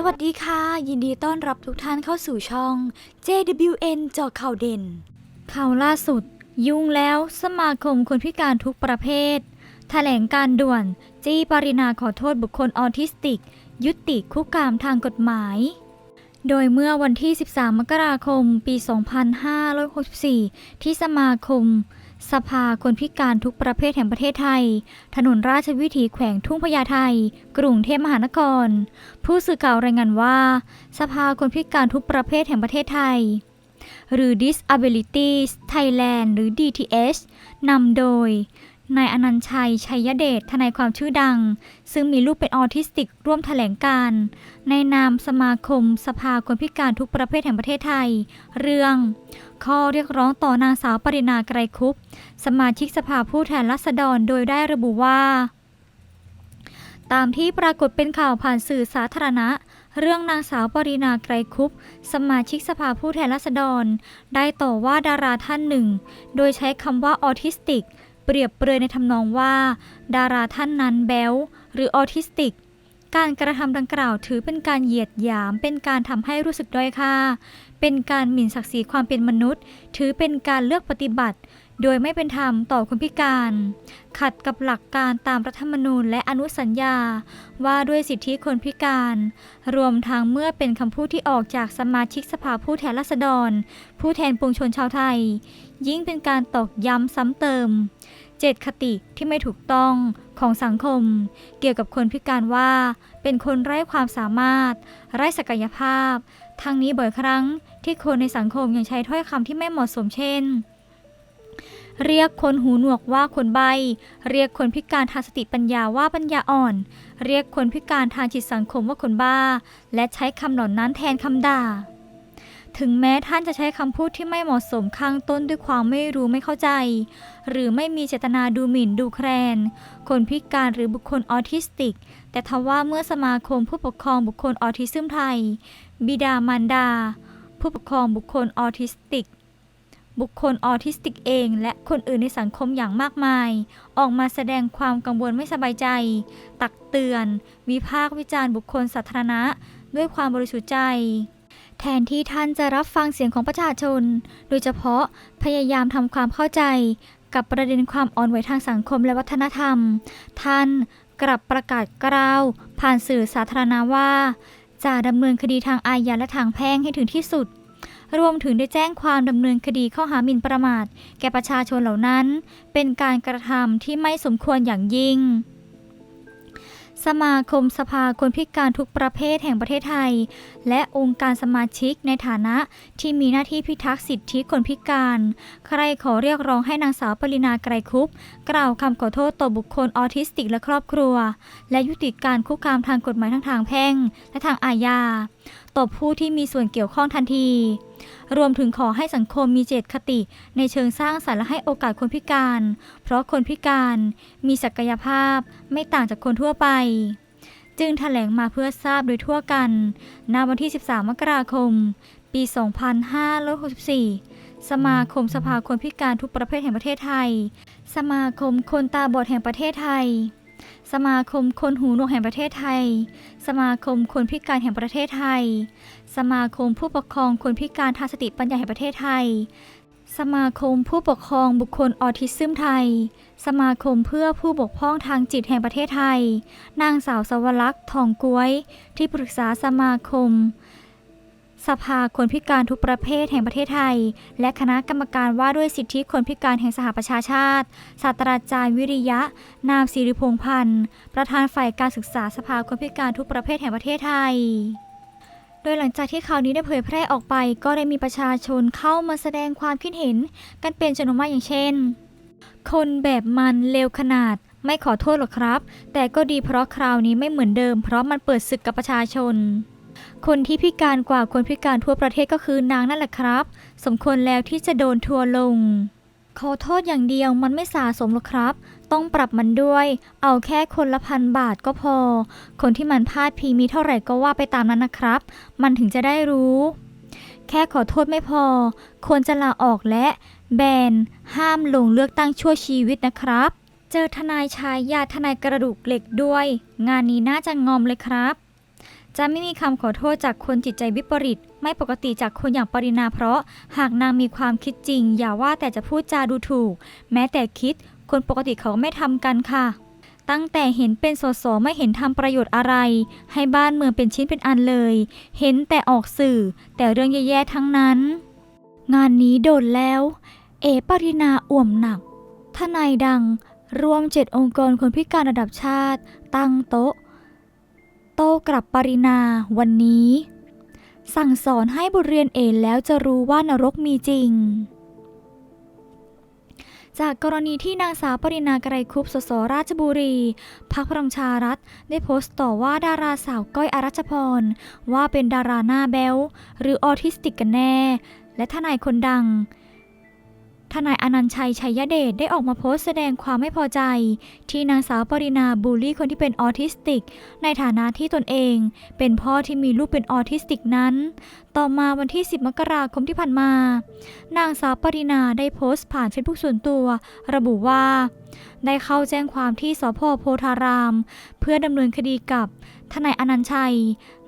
สวัสดีค่ะ ยินดีต้อนรับทุกท่านเข้าสู่ช่อง JWN เจาะข่าวเด่น ข่าวล่าสุด ยุ่งแล้วสมาคมคนพิการทุกประเภทแถลงการด่วน จี้ปรินาขอโทษบุคคลออทิสติก ยุติคุกคามทางกฎหมาย โดยเมื่อวันที่ 13 มกราคม ปี 2564 ที่สมาคม สภาคนพิการทุกประเภทแห่งประเทศไทย ถนนราชวิถีแขวงทุ่งพญาไทกรุงเทพมหานคร ผู้สื่อข่าวรายงานว่า สภาคนพิการทุกประเภทแห่งประเทศไทย หรือ Disabilities Thailand หรือ DTH นำโดย นายอนันชัย ชัยเดช ทนายความชื่อดัง ซึ่งมีลูกเป็นออทิสติก ร่วมแถลงการ์ในนามสมาคม สภาคนพิการทุกประเภทแห่งประเทศไทย เรื่อง ข้อเรียกร้องต่อนางสาวปรินาไกรคุป สมาชิกสภาผู้แทนราษฎร โดยได้ระบุว่า ตามที่ปรากฏเป็นข่าวผ่านสื่อสาธารณะเรื่องนางสาวปรินาไกรคุป สมาชิกสภาผู้แทนราษฎร ได้ต่อว่าดาราท่านหนึ่ง โดยใช้คำว่าออทิสติก เปรียบเปรยในทำนองว่า ดาราท่านนั้นแบลหรือออทิสติก การกระทำดังกล่าวถือเป็นการเหยียดหยาม เป็นการทำให้รู้สึกด้อยค่า เป็นการหมิ่นศักดิ์ศรีความเป็นมนุษย์ ถือเป็นการเลือกปฏิบัติ โดยไม่เป็นธรรมต่อคนพิการ ขัดกับหลักการตามรัฐธรรมนูญและอนุสัญญา ว่าด้วยสิทธิคนพิการ รวมทั้งเมื่อเป็นคำพูดที่ออกจากสมาชิกสภาผู้แทนราษฎร ผู้แทนปวงชนชาวไทย ยิ่งเป็นการตอกย้ำซ้ำเติมเจตคติที่ไม่ถูกต้องของสังคม เกี่ยวกับคนพิการว่า เป็นคนไร้ความสามารถ ไร้ศักยภาพ ทั้งนี้บ่อยครั้งที่คนในสังคมยังใช้ถ้อยคำที่ไม่เหมาะสมเช่น เรียกคนหูหนวกว่าคนใบ เรียกคนพิการทางสติปัญญาว่าปัญญาอ่อน เรียกคนพิการทางจิตสังคมว่าคนบ้า และใช้คำเหล่านั้นแทนคำด่า ถึงแม้ท่านจะใช้คำพูดที่ไม่เหมาะสมข้างต้นด้วยความไม่รู้ไม่เข้าใจ หรือไม่มีเจตนาดูหมิ่นดูแคลน คนพิการหรือบุคคลออทิสติก แต่ทว่าเมื่อสมาคมผู้ปกครองบุคคลออทิซึมไทย บิดามารดา ผู้ปกครองบุคคลออทิสติก บุคคลออทิสติกเอง และคนอื่นในสังคมอย่างมากมาย ออกมาแสดงความกังวลไม่สบายใจ ตักเตือน วิพากษ์วิจารณ์บุคคลสาธารณะ ด้วยความบริสุทธิ์ใจ แทนที่ท่านจะรับฟังเสียงของประชาชน โดยเฉพาะพยายามทำความเข้าใจ กับประเด็นความอ่อนไหวทางสังคมและวัฒนธรรม ท่านกลับประกาศกล่าว ผ่านสื่อสาธารณะว่าจะดำเนินคดีทางอาญาและทางแพ่งให้ถึงที่สุด รวมถึงได้แจ้งความดำเนินคดีข้อหาหมิ่นประมาท แก่ประชาชนเหล่านั้น เป็นการกระทำที่ไม่สมควรอย่างยิ่งสมาคมสภาคนพิการทุกประเภทแห่งประเทศไทย และองค์การสมาชิกในฐานะที่มีหน้าที่พิทักษ์สิทธิคนพิการ ใครขอเรียกร้องให้นางสาวปรินาไกรคุป กล่าวคำขอโทษต่อบุคคลออทิสติกและครอบครัว และยุติการคุกคามทางกฎหมายทั้งทางแพ่ง และทางอาญา ต่อผู้ที่มีส่วนเกี่ยวข้องทันที รวมถึงขอให้สังคมมีเจตคติในเชิงสร้างสรรค์และให้โอกาสคนพิการ เพราะคนพิการมีศักยภาพไม่ต่างจากคนทั่วไป จึงถแถลงมาเพื่อทราบโดยทั่วกันณวันที่ 13 มกราคม ปี 2564 สมาคมสภาคนพิการทุกประเภทแห่งประเทศไทยสมาคมคนตาบอดแห่งประเทศไทย สมาคมคนหูหนวกแห่งประเทศไทย สมาคมคนพิการแห่งประเทศไทย สมาคมผู้ปกครองคนพิการทางสติปัญญาแห่งประเทศไทย สมาคมผู้ปกครองบุคคลออทิซึมไทย สมาคมเพื่อผู้บกพร่องทางจิตแห่งประเทศไทย นางสาวสวรักษ์ทองกล้วย ที่ปรึกษาสมาคม สภาคนพิการทุกประเภทแห่งประเทศไทย และคณะกรรมการว่าด้วยสิทธิคนพิการแห่งสหประชาชาติ ศาสตราจารย์วิริยะ นามศิริพงษ์พันธ์ ประธานฝ่ายการศึกษาสภาคนพิการทุกประเภทแห่งประเทศไทย โดยหลังจากที่ข่าวนี้ได้เผยแพร่ออกไป ก็ได้มีประชาชนเข้ามาแสดงความคิดเห็น กันเป็นจำนวนมากอย่างเช่น คนแบบมันเลวขนาดไม่ขอโทษหรอกครับ แต่ก็ดีเพราะคราวนี้ไม่เหมือนเดิม เพราะมันเปิดศึกกับประชาชน คนที่พิการกว่าคนพิการทั่วประเทศก็คือนางนั่นแหละครับ สมควรแล้วที่จะโดนทัวลง ขอโทษอย่างเดียวมันไม่สะสมหรอกครับ ต้องปรับมันด้วย เอาแค่คนละพันบาทก็พอ คนที่มันพลาดพีมีเท่าไหร่ก็ว่าไปตามนั้นนะครับ มันถึงจะได้รู้ แค่ขอโทษไม่พอ ควรจะลาออกและแบนห้ามลงเลือกตั้งชั่วชีวิตนะครับ เจอทนายชายญาทนายกระดูกเหล็กด้วย งานนี้น่าจะงอมเลยครับ จะไม่มีคำขอโทษจากคนจิตใจวิปริต ไม่ปกติจากคนอย่างปรินาเพราะ หากนางมีความคิดจริง อย่าว่าแต่จะพูดจาดูถูก แม้แต่คิด คนปกติเขาไม่ทำกันค่ะ ตั้งแต่เห็นเป็นสสไม่เห็นทำประโยชน์อะไร ให้บ้านเมืองเป็นชิ้นเป็นอันเลย เห็นแต่ออกสื่อ แต่เรื่องแย่ๆทั้งนั้น งานนี้โดนแล้ว เอปรินาอ่วมหนักทนายดังรวมเจ็ดองค์กรคนพิการระดับชาติ ตั้งโต๊ะ โต้กลับปรินาวันนี้ สั่งสอนให้บทเรียนเอนแล้วจะรู้ว่านรกมีจริง จากกรณีที่นางสาวปรินาไกรคุปสสราชบุรีพักพลังชารัฐได้โพสต์ต่อว่าดาราสาวก้อยอรัชพร ว่าเป็นดาราหน้าแบวหรือออทิสติกกันแน่ และทนายคนดัง ทนายอนันชัยชัยเดชได้ออกมาโพสต์แสดงความไม่พอใจ ที่นางสาวปรินาบูลลี่คนที่เป็นออทิสติก ในฐานะที่ตนเอง เป็นพ่อที่มีลูกเป็นออทิสติกนั้น ต่อมาวันที่ 10 มกราคมที่ผ่านมา นางสาวปรินาได้โพสต์ผ่านเฟซบุ๊กส่วนตัว ระบุว่า ได้เข้าแจ้งความที่สพโพธาราม เพื่อดำเนินคดีกับทนายอนันชัย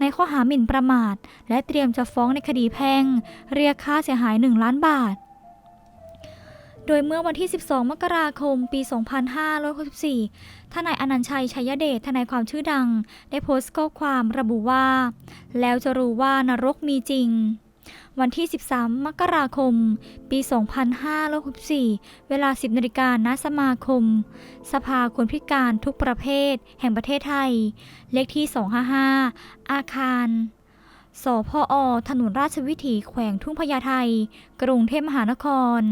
ในข้อหาหมิ่นประมาท และเตรียมจะฟ้องในคดีแพ่ง เรียกค่าเสียหาย 1 ล้านบาท โดยเมื่อวันที่ 12 มกราคม ปี 2564 ทนายอนันชัยชัยเดช ทนายความชื่อดัง ได้โพสต์ข้อความระบุว่า แล้วจะรู้ว่านรกมีจริง วันที่ 13 มกราคม ปี 2564 เวลา 10นาฬิกาณสมาคม สภาคนพิการทุกประเภท แห่งประเทศไทย เลขที่ 255 อาคารสพอ ถนนราชวิถีแขวงทุ่งพญาไทกรุงเทพมหานคร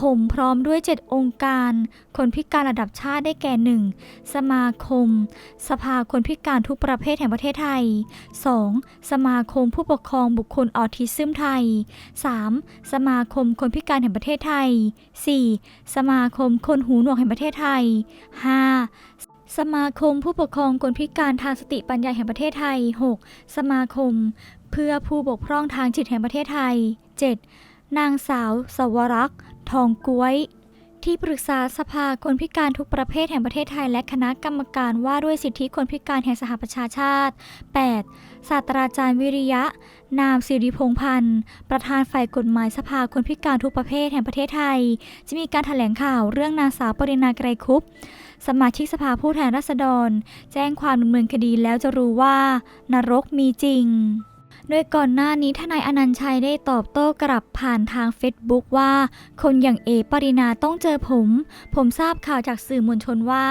ผมพร้อมด้วย 7 องค์การ คนพิการระดับชาติได้แก่ 1. สมาคม สภาคนพิการทุกประเภทแห่งประเทศไทย 2. สมาคมผู้ปกครองบุคคลออทิซึมไทย 3. สมาคมคนพิการแห่งประเทศไทย 4. สมาคมคนหูหนวกแห่งประเทศไทย 5. สมาคมผู้ปกครองคนพิการทางสติปัญญาแห่งประเทศไทย 6. สมาคม เพื่อผู้บกพร่องทางจิตแห่งประเทศไทย 7. นางสาว สวรักษ์ ทองก้วย ที่ปรึกษาสภาคนพิการทุกประเภทแห่งประเทศไทย และคณะกรรมการว่าด้วยสิทธิคนพิการแห่งสหประชาชาติ 8. ศาสตราจารย์วิริยะ นามสิริพงพันธ์ ประธานฝ่ายกฎหมายสภาคนพิการทุกประเภทแห่งประเทศไทย จะมีการถแถลงข่าวเรื่องนางสาวปรินาไกรคุปสมาชิกสภาผู้แทนราษฎร แจ้งความดำเนินคดีแล้วจะรู้ว่านรกมีจริง โดยก่อนหน้านี้ทนายอนันชัยได้ตอบโต้กลับผ่านทางเฟซบุ๊กว่า คนอย่างเอปรินาต้องเจอผม ผมทราบข่าวจากสื่อมวลชนว่า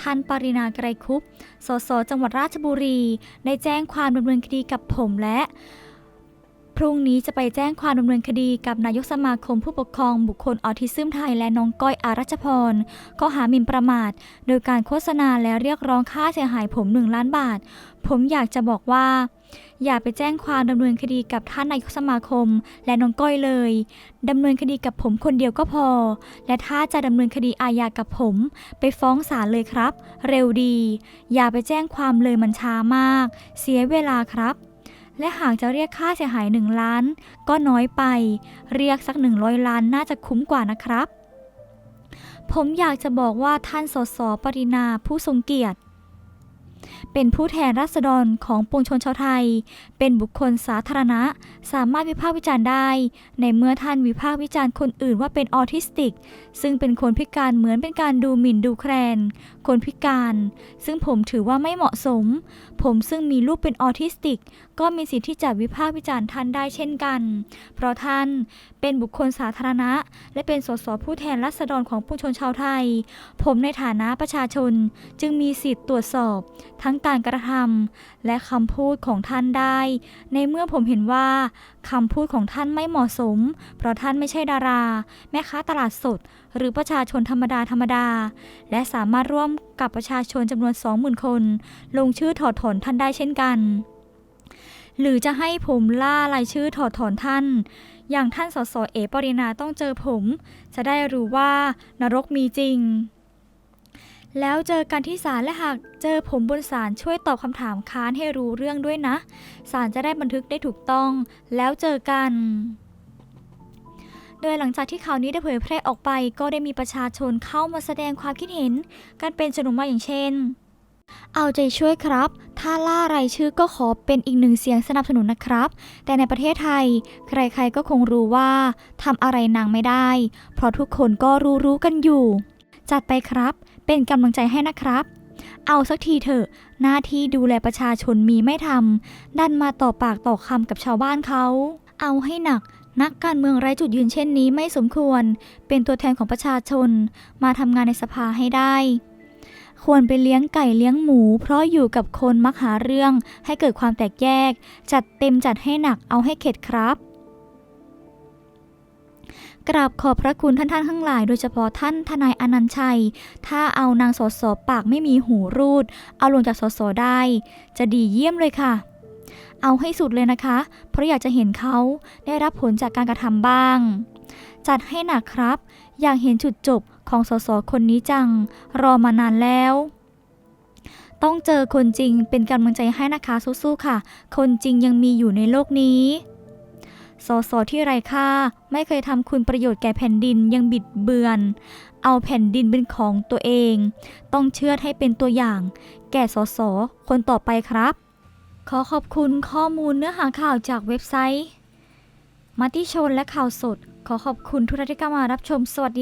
ท่านปรินาไกรคุปสสจังหวัดราชบุรี ได้แจ้งความดำเนินคดีกับผมและพรุ่งนี้จะไปแจ้งความดำเนินคดีกับนายกสมาคมผู้ปกครองบุคคลออทิซึมไทยและน้องก้อยอารัชพรข้อหาหมิ่นประมาท โดยการโฆษณาและเรียกร้องค่าเสียหายผมหนึ่งล้านบาท ผมอยากจะบอกว่า อย่าไปแจ้งความดำเนินคดีกับท่านนายกสมาคม และน้องก้อยเลยดำเนินคดีกับผมคนเดียวก็พอ และถ้าจะดำเนินคดีอาญากับผม ไปฟ้องศาลเลยครับ เร็วดี อย่าไปแจ้งความเลยมันช้ามาก เสียเวลาครับ และหากจะเรียกค่าเสียหาย1ล้าน ก็น้อยไป เรียกสัก100ล้านน่าจะคุ้มกว่านะครับ ผมอยากจะบอกว่าท่านสสปรินาผู้ทรงเกียรติ เป็นผู้แทนราษฎรของปวงชนชาวไทยเป็นบุคคลสาธารณะ สามารถวิพากษ์วิจารณ์ได้ ในเมื่อท่านวิพากษ์วิจารณ์คนอื่นว่าเป็นออทิสติก ซึ่งเป็นคนพิการเหมือนเป็นการดูหมิ่นดูแคลน คนพิการ ซึ่งผมถือว่าไม่เหมาะสม ผมซึ่งมีลูกเป็นออทิสติก ก็มีสิทธิ์ที่จะวิพากษ์วิจารณ์ท่านได้เช่นกัน เพราะท่านเป็นบุคคลสาธารณะ และเป็นสสผู้แทนราษฎรของผู้ชนชาวไทย ผมในฐานะประชาชนจึงมีสิทธิ์ตรวจสอบ ทั้งการกระทำและคำพูดของท่านได้ในเมื่อผมเห็นว่าคำพูดของท่านไม่เหมาะสม เพราะท่านไม่ใช่ดารา แม่ค้าตลาดสด หรือประชาชนธรรมดาธรรมดา และสามารถร่วมกับประชาชนจำนวน 20,000 คน ลงชื่อถอดถอนท่านได้เช่นกัน หรือจะให้ผมล่ารายชื่อถอดถอนท่าน อย่างท่านสสเอปรินาต้องเจอผม จะได้รู้ว่านรกมีจริง แล้วเจอกันที่ศาลและหากเจอผมบนศาลช่วยตอบคำถามค้านให้รู้เรื่องด้วยนะศาลจะได้บันทึกได้ถูกต้อง แล้วเจอกัน โดยหลังจากที่ข่าวนี้ได้เผยแพร่ออกไป ก็ได้มีประชาชนเข้ามาแสดงความคิดเห็น กันเป็นจำนวนมากอย่างเช่น เอาใจช่วยครับ ถ้าล่ารายชื่อก็ขอเป็นอีกหนึ่งเสียงสนับสนุนนะครับ แต่ในประเทศไทย ใครๆก็คงรู้ว่าทำอะไรนางไม่ได้ เพราะทุกคนก็รู้ๆกันอยู่ จัดไปครับ เป็นกำลังใจให้นะครับ เอาสักทีเถอะ หน้าที่ดูแลประชาชนมีไม่ทำดันมาต่อปากต่อคำกับชาวบ้านเขา เอาให้หนักนักการเมืองไร้จุดยืนเช่นนี้ไม่สมควร เป็นตัวแทนของประชาชน มาทำงานในสภาให้ได้ ควรไปเลี้ยงไก่เลี้ยงหมู เพราะอยู่กับคนมักหาเรื่องให้เกิดความแตกแยก จัดเต็มจัดให้หนักเอาให้เข็ดครับ กราบขอบพระคุณท่านท่านๆทั้งหลาย โดยเฉพาะท่านทนายอนันชัย ถ้าเอานางสสปากไม่มีหูรูด เอาลงจากสสได้ จะดีเยี่ยมเลยค่ะ เอาให้สุดเลยนะคะ เพราะอยากจะเห็นเขาได้รับผลจากการกระทำบ้าง จัดให้หนักครับ อยากเห็นจุดจบของสสคนนี้จัง รอมานานแล้วต้องเจอคนจริงเป็นกำลังใจให้นะคะสู้ๆค่ะ คนจริงยังมีอยู่ในโลกนี้ สสที่ไร้ค่า ไม่เคยทำคุณประโยชน์แก่แผ่นดินยังบิดเบือน เอาแผ่นดินเป็นของตัวเอง ต้องเชื่อดให้เป็นตัวอย่าง แก่สสคนต่อไปครับ ขอขอบคุณข้อมูลเนื้อหาข่าวจากเว็บไซต์มติชนและข่าวสด ขอขอบคุณทุกท่านที่เข้ามารับชมสวัสดี